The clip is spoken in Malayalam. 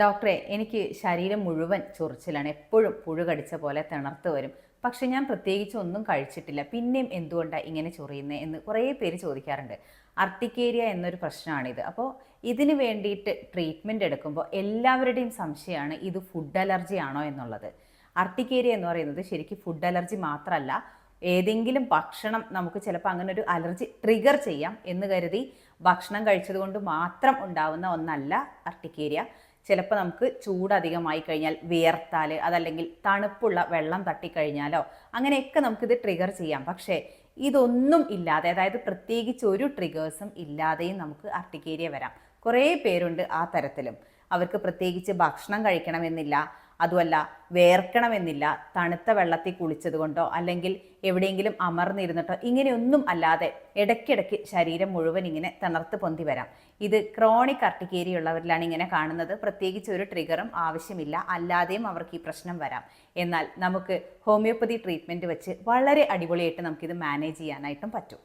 ഡോക്ടറെ എനിക്ക് ശരീരം മുഴുവൻ ചൊറിച്ചിലാണ്. എപ്പോഴും പുഴു കടിച്ച പോലെ തിണർത്ത് വരും. പക്ഷെ ഞാൻ പ്രത്യേകിച്ച് ഒന്നും കഴിച്ചിട്ടില്ല. പിന്നെയും എന്തുകൊണ്ടാണ് ഇങ്ങനെ ചൊറിയുന്നത് എന്ന് കുറേ പേര് ചോദിക്കാറുണ്ട്. അർട്ടിക്കേരിയ എന്നൊരു പ്രശ്നമാണിത്. അപ്പോൾ ഇതിന് വേണ്ടിയിട്ട് ട്രീറ്റ്മെന്റ് എടുക്കുമ്പോൾ എല്ലാവരുടെയും സംശയമാണ് ഇത് ഫുഡ് അലർജി ആണോ എന്നുള്ളത്. അർട്ടിക്കേരിയ എന്ന് പറയുന്നത് ശരിക്കും ഫുഡ് അലർജി മാത്രമല്ല ഏതെങ്കിലും ഭക്ഷണം നമുക്ക് ചിലപ്പോൾ അങ്ങനെ ഒരു അലർജി ട്രിഗർ ചെയ്യാം എന്ന് കരുതി ഭക്ഷണം കഴിച്ചതുകൊണ്ട് മാത്രം ഉണ്ടാവുന്ന ഒന്നല്ല അർട്ടിക്കേരിയ. ചിലപ്പോൾ നമുക്ക് ചൂട് അധികമായി കഴിഞ്ഞാൽ വിയർത്താൽ അതല്ലെങ്കിൽ തണുപ്പുള്ള വെള്ളം തട്ടിക്കഴിഞ്ഞാലോ അങ്ങനെയൊക്കെ നമുക്കിത് ട്രിഗർ ചെയ്യാം. പക്ഷേ ഇതൊന്നും ഇല്ലാതെ അതായത് പ്രത്യേകിച്ച് ഒരു ട്രിഗേഴ്സും ഇല്ലാതെയും നമുക്ക് അർട്ടിക്കേരിയ വരാം. കുറേ പേരുണ്ട് ആ തരത്തിലും. അവർക്ക് പ്രത്യേകിച്ച് ഭക്ഷണം കഴിക്കണമെന്നില്ല. അതുമല്ല വേർക്കണമെന്നില്ല തണുത്ത വെള്ളത്തിൽ കുളിച്ചത് കൊണ്ടോ അല്ലെങ്കിൽ എവിടെയെങ്കിലും അമർന്നിരുന്നിട്ടോ ഇങ്ങനെയൊന്നും അല്ലാതെ ഇടയ്ക്കിടയ്ക്ക് ശരീരം മുഴുവൻ ഇങ്ങനെ തണർത്ത് പൊന്തി വരാം. ഇത് ക്രോണിക് അർട്ടിക്കേരിയുള്ളവരിലാണ് ഇങ്ങനെ കാണുന്നത്. പ്രത്യേകിച്ച് ഒരു ട്രിഗറും ആവശ്യമില്ല. അല്ലാതെയും അവർക്ക് ഈ പ്രശ്നം വരാം. എന്നാൽ നമുക്ക് ഹോമിയോപ്പതി ട്രീറ്റ്മെന്റ് വെച്ച് വളരെ അടിപൊളിയായിട്ട് നമുക്കിത് മാനേജ് ചെയ്യാനായിട്ടും പറ്റും.